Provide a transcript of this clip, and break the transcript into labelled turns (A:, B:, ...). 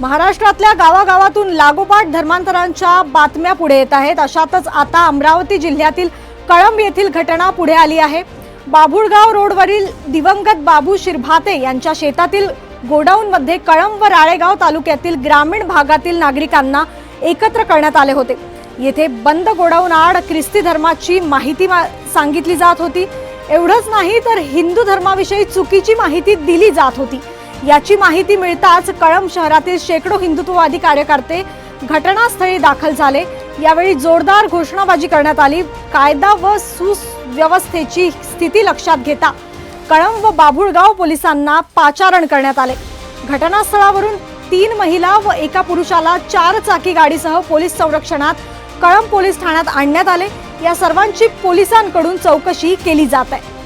A: महाराष्ट्रातल्या गावागावातून लागोपाठ धर्मांतरांच्या बातम्या पुढे येत आहेत. अशातच आता अमरावती जिल्ह्यातील कळंब येथील घटना पुढे आली आहे. बाभुळगाव रोडवरील दिवंगत बाबू शिरभाते यांच्या शेतातील गोडाऊनमध्ये कळंब व राळेगाव तालुक्यातील ग्रामीण भागातील नागरिकांना एकत्र करण्यात आले होते. येथे बंद गोडाऊन आड ख्रिस्ती धर्माची माहिती मा- सांगितली जात होती. एवढंच नाही तर हिंदू धर्माविषयी चुकीची माहिती दिली जात होती. याची माहिती मिळताच कळंब शहरातील शेकडो हिंदुत्ववादी कार्यकर्ते घटनास्थळी दाखल झाले. यावेळी जोरदार घोषणाबाजी करण्यात आली. कायदा व सुव्यवस्थेची स्थिती लक्षात घेता कळंब व बाभुळगाव पोलिसांना पाचारण करण्यात आले. घटनास्थळावरून तीन महिला व एका पुरुषाला चार चाकी गाडीसह पोलीस संरक्षणात कळंब पोलीस ठाण्यात आणण्यात आले. या सर्वांची पोलिसांकडून चौकशी केली जात आहे.